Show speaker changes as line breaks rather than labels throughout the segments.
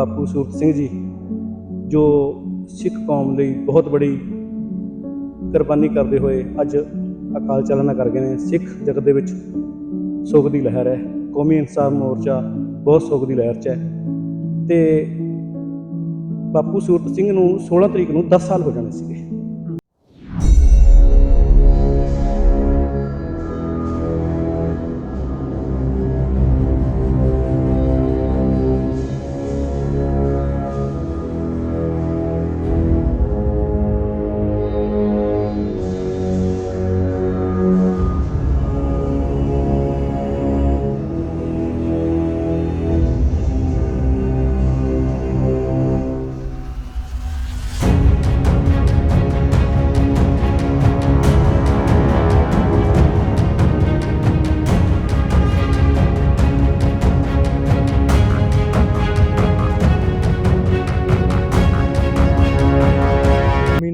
ਬਾਪੂ ਸੂਰਤ ਸਿੰਘ ਜੀ, ਜੋ ਸਿੱਖ ਕੌਮ ਲਈ ਬਹੁਤ ਬੜੀ ਕੁਰਬਾਨੀ ਕਰਦੇ ਹੋਏ ਅੱਜ ਅਕਾਲ ਚਲਾਣਾ ਕਰ ਗਏ ਨੇ। ਸਿੱਖ ਜਗਤ ਦੇ ਵਿੱਚ ਸੋਗ ਦੀ ਲਹਿਰ ਹੈ। ਕੌਮੀ ਇਨਸਾਫ ਮੋਰਚਾ ਬਹੁਤ ਸੋਗ ਦੀ ਲਹਿਰ 'ਚ ਹੈ। ਤੇ ਬਾਪੂ ਸੂਰਤ ਸਿੰਘ ਨੂੰ 16 ਤਰੀਕ ਨੂੰ 10 ਸਾਲ ਹੋ ਜਾਣੇ ਸੀਗੇ।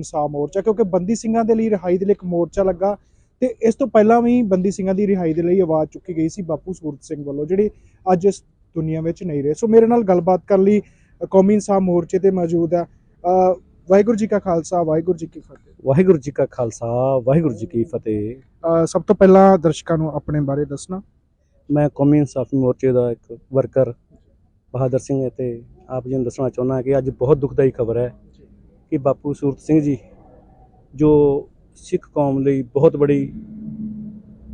ਇਨਸਾਫ ਮੋਰਚਾ ਕਿਉਂਕਿ ਬੰਦੀ ਸਿੰਘਾਂ ਦੇ ਲਈ ਰਿਹਾਈ ਦੇ ਲਈ ਇੱਕ ਮੋਰਚਾ ਲੱਗਾ ਤੇ ਇਸ ਤੋਂ ਪਹਿਲਾਂ ਵੀ ਬੰਦੀ ਸਿੰਘਾਂ ਦੀ ਰਿਹਾਈ ਦੇ ਲਈ ਆਵਾਜ਼ ਚੁੱਕੀ ਗਈ ਸੀ ਬਾਪੂ ਸੂਰਤ ਸਿੰਘ ਵੱਲੋਂ ਜਿਹੜੇ ਅੱਜ ਇਸ ਦੁਨੀਆ ਵਿੱਚ ਨਹੀਂ ਰਹੇ। ਸੋ ਮੇਰੇ ਨਾਲ ਗੱਲਬਾਤ ਕਰਨ ਲਈ ਕੌਮੀ ਇਨਸਾਫ ਮੋਰਚੇ ਤੇ ਮੌਜੂਦ ਆ। ਅ, ਵਾਹਿਗੁਰੂ ਜੀ ਕਾ ਖਾਲਸਾ ਵਾਹਿਗੁਰੂ ਜੀ ਕੀ ਫਤਿਹ।
ਵਾਹਿਗੁਰੂ ਜੀ ਕਾ ਖਾਲਸਾ ਵਾਹਿਗੁਰੂ ਜੀ ਕੀ ਫਤਿਹ।
ਸਭ ਤੋਂ ਪਹਿਲਾਂ ਦਰਸ਼ਕਾਂ ਨੂੰ ਆਪਣੇ ਬਾਰੇ ਦੱਸਣਾ।
ਮੈਂ ਕੌਮੀ ਇਨਸਾਫੀ ਮੋਰਚੇ ਦਾ ਇੱਕ ਵਰਕਰ ਬਹਾਦਰ ਸਿੰਘ ਹੈ ਤੇ ਆਪ ਜੀ ਨੂੰ ਦੱਸਣਾ ਚਾਹੁੰਦਾ ਕਿ ਅੱਜ ਬਹੁਤ ਦੁਖਦਾਈ ਖਬਰ ਹੈ। ਕਿ ਬਾਪੂ ਸੂਰਤ ਸਿੰਘ ਜੀ ਜੋ ਸਿੱਖ ਕੌਮ ਲਈ ਬਹੁਤ ਬੜੀ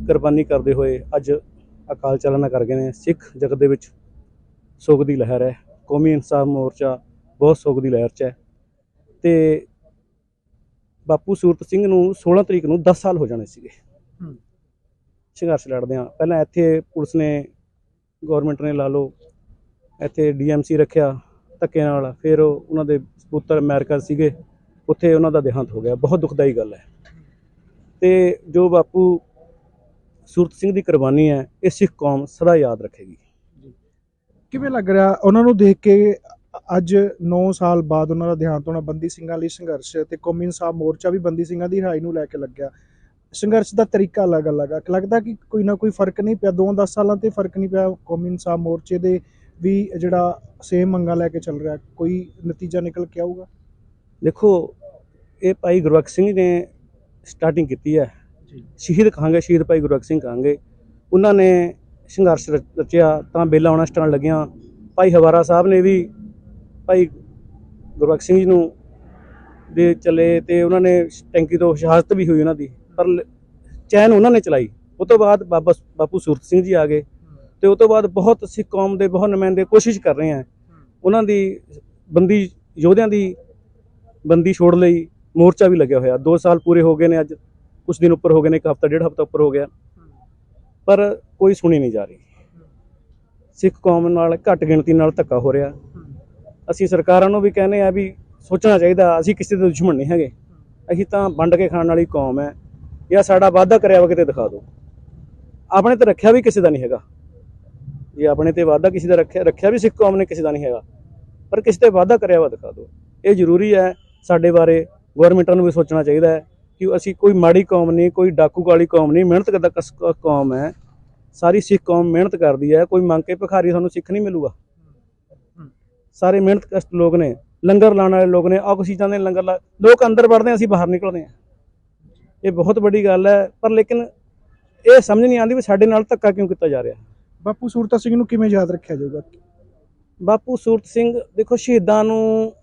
ਕੁਰਬਾਨੀ ਕਰਦੇ ਹੋਏ ਅੱਜ ਅਕਾਲ ਚਲਾਣਾ ਕਰ ਗਏ ਨੇ ਸਿੱਖ ਜਗਤ ਦੇ ਵਿੱਚ ਸੋਗ ਦੀ ਲਹਿਰ ਹੈ ਕੌਮੀ ਇਨਸਾਫ ਮੋਰਚਾ ਬਹੁਤ ਸੋਗ ਦੀ ਲਹਿਰ 'ਚ ਹੈ ਤੇ ਬਾਪੂ ਸੂਰਤ ਸਿੰਘ ਨੂੰ 16 ਤਰੀਕ ਨੂੰ 10 ਸਾਲ ਹੋ ਜਾਣੇ ਸੀਗੇ। ਸੰਘਰਸ਼ ਲੜਦੇ ਆ ਪਹਿਲਾਂ ਇੱਥੇ ਪੁਲਿਸ ਨੇ ਗਵਰਨਮੈਂਟ ਨੇ ਲਾ ਲਓ ਇੱਥੇ ਡੀਐਮਸੀ ਰੱਖਿਆ ਧੱਕੇ ਨਾਲ ਫਿਰ ਉਹਨਾਂ ਦੇ ਪੁੱਤਰ ਅਮਰੀਕਾ ਸੀਗੇ, ਉੱਥੇ ਉਹਨਾਂ ਦਾ ਦੇਹਾਂਤ ਹੋ ਗਿਆ। ਬਹੁਤ ਦੁਖਦਾਈ ਗੱਲ ਹੈ। ਤੇ ਜੋ ਬਾਪੂ ਸੂਰਤ ਸਿੰਘ ਦੀ ਕੁਰਬਾਨੀ ਹੈ, ਇਹ ਸਿੱਖ ਕੌਮ ਸਦਾ ਯਾਦ ਰੱਖੇਗੀ।
ਕਿਵੇਂ ਲੱਗ ਰਿਹਾ? ਉਹਨਾਂ ਨੂੰ ਦੇਖ ਕੇ ਅੱਜ 9 ਸਾਲ ਬਾਅਦ ਉਹਨਾਂ ਦਾ ਦੇਹਾਂਤ ਹੋਣਾ, ਬੰਦੀ ਸਿੰਘਾਂ ਲਈ ਸੰਘਰਸ਼ ਤੇ ਕੌਮੀ ਇਨਸਾਫ ਮੋਰਚਾ ਵੀ ਬੰਦੀ ਸਿੰਘਾਂ ਦੀ ਰਿਹਾਈ ਨੂੰ ਲੈ ਕੇ ਲੱਗਿਆ। ਸੰਘਰਸ਼ ਦਾ ਤਰੀਕਾ ਅਲੱਗ-ਅਲੱਗ ਆ। ਲੱਗਦਾ ਕਿ ਕੋਈ ਨਾ ਕੋਈ ਫ਼ਰਕ ਨਹੀਂ ਪਿਆ, ਦੋ 10 ਸਾਲਾਂ ਤੇ ਫ਼ਰਕ ਨਹੀਂ ਪਿਆ ਕੌਮੀ ਇਨਸਾਫ ਮੋਰਚੇ ਦੇ ਵੀ ਜਿਹੜਾ ਸੇਮ ਮੰਗਾ ਲੈ ਕੇ ਚੱਲ ਰਿਹਾ ਕੋਈ ਨਤੀਜਾ ਨਿਕਲ ਕੇ ਆਊਗਾ?
ਦੇਖੋ ਇਹ ਭਾਈ ਗੁਰਬਖਸ਼ ਸਿੰਘ ਨੇ ਸਟਾਰਟਿੰਗ ਕੀਤੀ ਹੈ। ਸ਼ਹੀਦ ਕਹਾਂਗੇ ਸ਼ਹੀਦ ਭਾਈ ਗੁਰਬਖਸ਼ ਸਿੰਘ ਕਹਾਂਗੇ। ਉਹਨਾਂ ਨੇ ਸੰਘਰਸ਼ ਰਚ- ਰਚਿਆ ਤਾਂ ਬੇਲਾ ਆਉਣਾ ਸਟਾਣ ਲੱਗੀਆਂ। ਭਾਈ ਹਵਾਰਾ ਸਾਹਿਬ ਨੇ ਵੀ ਭਾਈ ਗੁਰਬਖਸ਼ ਸਿੰਘ ਜੀ ਨੂੰ ਦੇ ਚਲੇ ਤੇ ਉਹਨਾਂ ਨੇ ਟੈਂਕੀ ਤੋਂ ਸ਼ਹਾਦਤ ਵੀ ਹੋਈ ਉਹਨਾਂ ਦੀ। ਪਰ ਚੈਨ ਉਹਨਾਂ ਨੇ ਚਲਾਈ। ਉਸ ਤੋਂ ਬਾਅਦ ਬਾਬਾ ਬਾਪੂ ਸੂਰਤ ਸਿੰਘ ਜੀ ਆ ਗਏ। ਤੇ ਉਸ ਤੋਂ ਬਾਅਦ ਬਹੁਤ ਸਿੱਖ ਕੌਮ ਦੇ, ਬਹੁਤ ਨੁਮਾਇੰਦੇ ਕੋਸ਼ਿਸ਼ ਕਰ ਰਹੇ ਆ। ਉਹਨਾਂ ਦੀ ਬੰਦੀ, ਯੋਧਿਆਂ ਦੀ ਬੰਦੀ ਛੋੜ ਲਈ ਮੋਰਚਾ ਵੀ ਲੱਗਿਆ ਹੋਇਆ। 2 ਸਾਲ ਪੂਰੇ ਹੋ ਗਏ ਨੇ, ਅੱਜ ਕੁਝ ਦਿਨ ਉੱਪਰ ਹੋ ਗਏ ਨੇ, ਇੱਕ ਹਫਤਾ, ਡੇਢ ਹਫਤਾ ਉੱਪਰ ਹੋ ਗਿਆ। ਪਰ ਕੋਈ ਸੁਣੀ ਨਹੀਂ ਜਾ ਰਹੀ। ਸਿੱਖ ਕੌਮ ਨਾਲ ਘੱਟ ਗਿਣਤੀ ਨਾਲ ਧੱਕਾ ਹੋ ਰਿਹਾ। ਅਸੀਂ ਸਰਕਾਰਾਂ ਨੂੰ ਵੀ ਕਹਿੰਦੇ ਆ ਵੀ ਸੋਚਣਾ ਚਾਹੀਦਾ, ਅਸੀਂ ਕਿਸੇ ਦੇ ਦੁਸ਼ਮਣ ਨਹੀਂ ਹੈਗੇ। ਅਸੀਂ ਤਾਂ ਵੰਡ ਕੇ ਖਾਣ ਵਾਲੀ ਕੌਮ ਹੈ। ਜਾਂ ਸਾਡਾ ਵਾਅਦਾ ਕਰਿਆ ਵਾ ਕਿਤੇ ਦਿਖਾ ਦਿਓ। ਆਪਣੇ ਤੇ ਰੱਖਿਆ ਵੀ ਕਿਸੇ ਦਾ ਨਹੀਂ ਹੈਗਾ। ਜੇ ਆਪਣੇ ਤੇ ਵਾਅਦਾ ਕਿਸੇ ਦਾ ਰੱਖਿਆ ਰੱਖਿਆ ਵੀ ਸਿੱਖ ਕੌਮ ਨੇ ਕਿਸੇ ਦਾ ਨਹੀਂ ਹੈਗਾ। ਪਰ ਕਿਸੇ ਤੇ ਵਾਅਦਾ ਕਰਿਆ ਵਾ ਦਿਖਾ ਦਿਓ। ਇਹ ਜ਼ਰੂਰੀ ਹੈ ਸਾਡੇ ਬਾਰੇ ਗਵਰਨਮੈਂਟਾਂ ਨੂੰ ਵੀ ਸੋਚਣਾ ਚਾਹੀਦਾ ਹੈ ਕਿ ਅਸੀਂ ਕੋਈ ਮਾੜੀ ਕੌਮ ਨਹੀਂ ਕੋਈ ਡਾਕੂ ਵਾਲੀ ਕੌਮ ਨਹੀਂ ਮਿਹਨਤ ਕਰਦਾ ਕਸ- ਕੌਮ ਹੈ। ਸਾਰੀ ਸਿੱਖ ਕੌਮ ਮਿਹਨਤ ਕਰਦੀ ਹੈ ਕੋਈ ਮੰਗ ਕੇ ਭਿਖਾਰੀ ਸਾਨੂੰ ਸਿੱਖ ਨਹੀਂ ਮਿਲੂਗਾ। ਸਾਰੇ ਮਿਹਨਤ ਕਸ਼ਟ ਲੋਕ ਨੇ ਲੰਗਰ ਲਾਉਣ ਵਾਲੇ ਲੋਕ ਨੇ ਆ ਕੁਛ ਚੀਜ਼ਾਂ ਦੇ ਲੰਗਰ ਲਾ ਲੋਕ ਅੰਦਰ ਵੜਦੇ ਆ, ਅਸੀਂ ਬਾਹਰ ਨਿਕਲਦੇ ਆ। ਇਹ ਬਹੁਤ ਵੱਡੀ ਗੱਲ ਹੈ ਪਰ ਲੇਕਿਨ ਇਹ ਸਮਝ ਨਹੀਂ ਆਉਂਦੀ ਵੀ ਸਾਡੇ ਨਾਲ ਧੱਕਾ ਕਿਉਂ ਕੀਤਾ ਜਾ ਰਿਹਾ।
ਬਾਪੂ ਸੂਰਤਾ ਸਿੰਘ ਨੂੰ ਕਿਵੇਂ ਯਾਦ ਰੱਖਿਆ ਜਾਊਗਾ?
ਬਾਪੂ ਸੂਰਤ ਸਿੰਘ ਦੇਖੋ ਸ਼ਹੀਦਾਂ ਨੂੰ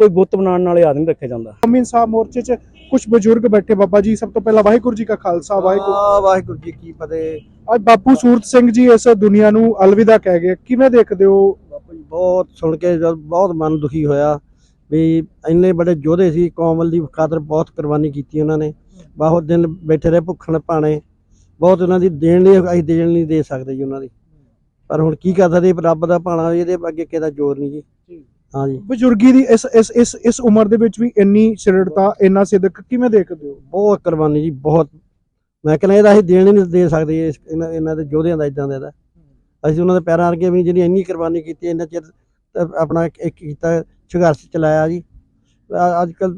ਕੋਈ ਬੁੱਤ ਬਣਾਉਣ ਨਾਲ ਯਾਦ ਨਹੀਂ ਰੱਖਿਆ ਜਾਂਦਾ।
ਕੌਮੀ ਇਨਸਾਫ ਮੋਰਚੇ 'ਚ ਕੁਝ ਬਜ਼ੁਰਗ ਬੈਠੇ ਬਾਬਾ ਜੀ ਸਭ ਤੋਂ ਪਹਿਲਾਂ ਵਾਹਿਗੁਰੂ ਜੀ ਕਾ ਖਾਲਸਾ ਵਾਹਿਗੁਰੂ
ਵਾਹਿਗੁਰੂ ਵਾਹਿਗੁਰੂ ਜੀ ਕੀ ਫਤਿਹ।
ਅੱਜ ਬਾਪੂ ਸੂਰਤ ਸਿੰਘ ਜੀ ਇਸ ਦੁਨੀਆ ਨੂੰ ਅਲਵਿਦਾ ਕਹਿ ਗਏ। ਕਿਵੇਂ ਦੇਖਦੇ ਹੋ?
ਬਾਪੂ ਜੀ ਬਹੁਤ ਸੁਣ ਕੇ ਬਹੁਤ ਮਨ ਦੁਖੀ ਹੋਇਆ ਵੀ ਇੰਨੇ ਬੜੇ ਯੋਧੇ ਸੀ ਕੌਮ ਦੀ ਖਾਤਰ ਬਹੁਤ ਕੁਰਬਾਨੀ ਕੀਤੀ ਉਹਨਾਂ ਨੇ। ਬਹੁਤ ਦਿਨ ਬੈਠੇ ਰਹੇ ਭੁੱਖਣ ਪਾਣੇ ਬਹੁਤ ਉਹਨਾਂ ਦੀ ਦੇਣ ਲਈ ਅਸੀਂ ਦੇਣ ਨਹੀਂ ਦੇ ਸਕਦੇ ਜੀ ਉਹਨਾਂ ਦੀ। ਪਰ ਹੁਣ ਕੀ ਕਰ ਸਕਦੇ ਰੱਬ ਦਾ ਭਾਣਾ ਇਹਦੇ ਅੱਗੇ ਕਿਹਦਾ ਜ਼ੋਰ ਨਹੀਂ ਜੀ। ਹਾਂ ਜੀ।
ਬਜ਼ੁਰਗੀ ਦੀ ਇਸ ਇਸ ਇਸ ਇਸ ਉਮਰ ਦੇ ਵਿੱਚ ਵੀ ਇੰਨੀ ਸਿਰੜਤਾ ਇੰਨਾ ਸਿੱਧਕ ਕਿਵੇਂ ਦੇਖਦੇ ਹੋ?
ਬਹੁਤ ਕੁਰਬਾਨੀ ਜੀ ਬਹੁਤ। ਮੈਂ ਕਹਿੰਦਾ ਇਹਦਾ ਅਸੀਂ ਦੇਣ ਹੀ ਨਹੀਂ ਦੇ ਸਕਦੇ ਇਸ- ਇਹਨਾਂ ਇਹਨਾਂ ਦੇ ਯੋਧਿਆਂ ਦਾ ਇਦਾਂ ਦਾ ਇਹਦਾ। ਅਸੀਂ ਉਹਨਾਂ ਦੇ ਪੈਰਾਂ ਅਰਗੇ ਵੀ ਜਿਹੜੀ ਇੰਨੀ ਕੁਰਬਾਨੀ ਕੀਤੀ ਇੰਨਾ ਚਿਰ ਆਪਣਾ ਇੱਕ ਇੱਕ ਕੀਤਾ ਸੰਘਰਸ਼ ਚਲਾਇਆ ਜੀ। ਅੱਜ ਕੱਲ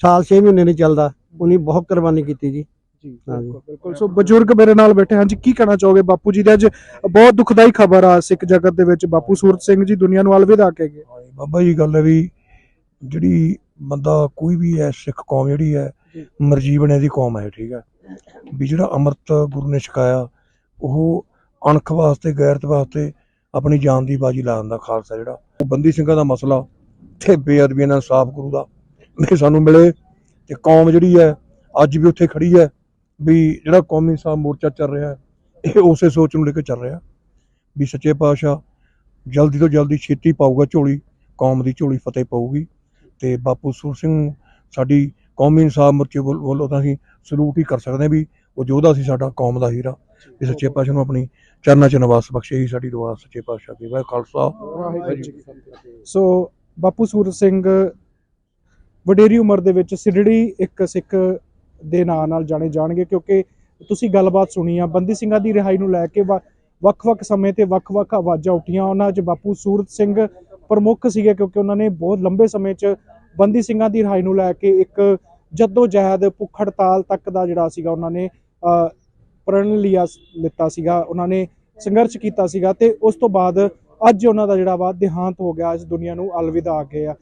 ਸਾਲ 6 ਮਹੀਨੇ ਨਹੀਂ ਚੱਲਦਾ ਉਹਨੇ ਬਹੁਤ ਕੁਰਬਾਨੀ ਕੀਤੀ ਜੀ।
ਜੀ। ਬਿਲਕੁਲ ਬਿਲਕੁਲ। ਸੋ ਬਜ਼ੁਰਗ ਮੇਰੇ ਨਾਲ ਬੈਠੇ ਹਾਂ ਜੀ ਕੀ ਕਹਿਣਾ ਚਾਹੋਗੇ ਬਾਪੂ ਜੀ ਦੇ? ਅੱਜ ਬਹੁਤ ਦੁਖਦਾਈ ਖਬਰ ਆ ਸਿੱਖ ਜਗਤ ਦੇ ਵਿੱਚ। ਬਾਪੂ ਸੂਰਤ ਸਿੰਘ ਜੀ ਦੁਨੀਆ ਨੂੰ ਅਲਵਿਦਾ ਕਹਿ ਗਏ
ਬਾਬਾ ਜੀ ਗੱਲ ਹੈ ਵੀ ਜਿਹੜੀ ਬੰਦਾ ਕੋਈ ਵੀ ਹੈ ਸਿੱਖ ਕੌਮ ਜਿਹੜੀ ਹੈ। ਮਰਜ਼ੀ ਬਣੇ ਦੀ ਕੌਮ ਹੈ ਠੀਕ ਹੈ। ਵੀ ਜਿਹੜਾ ਅੰਮ੍ਰਿਤ ਗੁਰੂ ਨੇ ਛਕਾਇਆ ਉਹ ਅਣਖ ਵਾਸਤੇ ਗੈਰਤ ਵਾਸਤੇ ਆਪਣੀ ਜਾਨ ਦੀ ਬਾਜੀ ਲਾ ਦਿੰਦਾ ਖਾਲਸਾ ਜਿਹੜਾ। ਉਹ ਬੰਦੀ ਸਿੰਘਾਂ ਦਾ ਮਸਲਾ ਤੇ ਬੇਅਦਬੀਆਂ ਨਾਲ ਸਾਫ਼ ਗੁਰੂ ਦਾ। ਵੀ ਸਾਨੂੰ ਮਿਲੇ ਤੇ ਕੌਮ ਜਿਹੜੀ ਹੈ ਅੱਜ ਵੀ ਉੱਥੇ ਖੜੀ ਹੈ। ਵੀ ਜਿਹੜਾ ਕੌਮੀ ਸਾਹ ਮੋਰਚਾ ਚੱਲ ਰਿਹਾ ਹੈ ਇਹ ਉਸੇ ਸੋਚ ਨੂੰ ਲੈ ਕੇ ਚੱਲ ਰਿਹਾ ਵੀ ਸੱਚੇ ਪਾਤਸ਼ਾਹ ਜਲਦੀ ਤੋਂ ਜਲਦੀ ਛੇਤੀ ਪਾਊਗਾ ਝੋਲੀ ਕੌਮ ਦੀ ਝੋਲੀ ਫਤਿਹ ਪਊਗੀ ਤੇ ਬਾਪੂ ਸੂਰ ਸਿੰਘ ਸਾਡੀ ਕੌਮੀ ਇਨਸਾਫ ਮੋਰਚੇ ਵੱਲ- ਵੱਲੋਂ ਤਾਂ ਅਸੀਂ ਸਲੂਟ ਹੀ ਕਰ ਸਕਦੇ ਹਾਂ ਵੀ ਉਹ ਯੋਧਾ ਸੀ ਸਾਡਾ ਕੌਮ ਦਾ ਹੀਰਾ ਵੀ ਸੱਚੇ ਪਾਤਸ਼ਾਹ ਨੂੰ ਆਪਣੀ ਚਰਨਾਂ 'ਚ ਨਿਵਾਸ ਬਖਸ਼ੇ ਹੀ ਸਾਡੀ ਦੁਆ ਸੱਚੇ ਪਾਤਸ਼ਾਹ ਦੀ। ਵਾਹਿ ਖਾਲਸਾ।
ਸੋ ਬਾਪੂ ਸੂਰਤ ਸਿੰਘ ਵਡੇਰੀ ਉਮਰ ਦੇ ਵਿੱਚ ਸਿਰੜੀ ਇੱਕ ਸਿੱਖ ਦੇ ਨਾਂ ਨਾਲ ਜਾਣੇ ਜਾਣਗੇ, ਕਿਉਂਕਿ ਤੁਸੀਂ ਗੱਲਬਾਤ ਸੁਣੀ ਆ, ਬੰਦੀ ਸਿੰਘਾਂ ਦੀ ਰਿਹਾਈ ਨੂੰ ਲੈ ਕੇ ਵ- ਵੱਖ-ਵੱਖ ਸਮੇਂ ਤੇ ਵੱਖ-ਵੱਖ ਆਵਾਜ਼ਾਂ ਉੱਠੀਆਂ, ਉਹਨਾਂ 'ਚ ਬਾਪੂ ਸੂਰਤ ਸਿੰਘ ਪ੍ਰਮੁੱਖ ਸੀਗੇ, ਕਿਉਂਕਿ ਉਹਨਾਂ ਨੇ ਬਹੁਤ ਲੰਬੇ ਸਮੇਂ 'ਚ ਬੰਦੀ ਸਿੰਘਾਂ ਦੀ ਰਿਹਾਈ ਨੂੰ ਲੈ ਕੇ ਇੱਕ ਜੱਦੋ ਜਹਿਦ ਭੁੱਖ ਹੜਤਾਲ ਤੱਕ ਦਾ ਜਿਹੜਾ ਸੀਗਾ, ਉਹਨਾਂ ਨੇ ਪ੍ਰਣ ਲਿਆ ਲਿੱਤਾ ਸੀਗਾ, ਉਹਨਾਂ ਨੇ ਸੰਘਰਸ਼ ਕੀਤਾ ਸੀਗਾ ਤੇ ਉਸ ਤੋਂ ਬਾਅਦ ਅੱਜ ਉਹਨਾਂ ਦਾ ਜਿਹੜਾ ਵਾ ਦੇਹਾਂਤ ਹੋ ਗਿਆ, ਇਸ ਦੁਨੀਆ ਨੂੰ ਅਲਵਿਦਾ ਆ ਗਏ ਆ।